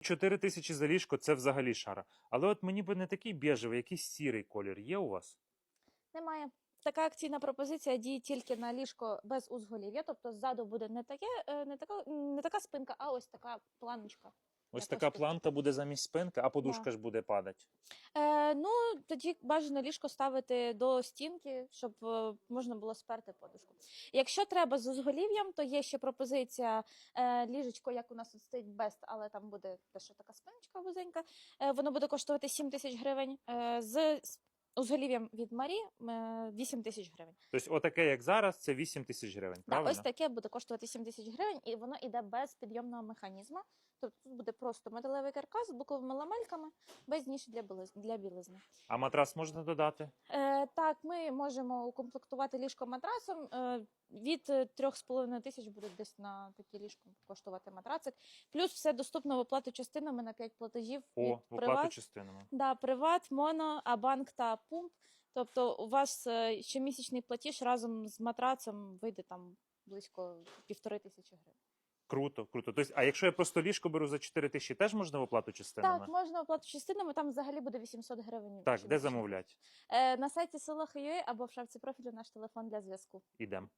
4 тисячі за ліжко це взагалі шара. Але от мені би не такий біжевий, якийсь сірий колір є у вас? Немає. Така акційна пропозиція діє тільки на ліжко без узголів'я, тобто ззаду буде не таке, е, не така, не така спинка, а ось така планочка. Ось така планка буде замість спинки, а подушка Да. ж буде падати. Е, ну, тоді бажано ліжко ставити до стінки, щоб е, можна було сперти подушку. Якщо треба з узголів'ям, то є ще пропозиція е, ліжечко, як у нас тут стоїть бест, але там буде теж така спиночка вузенька. Е, воно буде коштувати 7 тисяч гривень. Е, з с- узголів'ям від Марі е, 8 тисяч гривень. Тобто, отаке, як зараз, це 8 тисяч гривень. Да, Правильно? ось таке буде коштувати 7 тисяч гривень, і воно йде без підйомного механізму. Тобто тут буде просто металевий каркас з боковими ламельками, без ніші для білиз- для білизни. А матрас можна додати? Е, так, ми можемо укомплектувати ліжко матрасом. Е, від е, 3,5 тисяч буде десь на такі ліжко коштувати матрацик. Плюс все доступно в оплату частинами на 5 платежів О, від в оплату частинами. да, приват, моно, абанк та пумп. Тобто у вас е, щомісячний платіж разом з матрацем вийде там близько півтори тисячі гривень. Круто, круто. Тобто, а якщо я просто ліжко беру за 4 тисячі, теж можна в оплату частинами? Так, можна оплату частинами, там взагалі буде 800 гривень. Так, де замовлять? Е, на сайті Солох.ua або в шапці профілю наш телефон для зв'язку. Ідемо.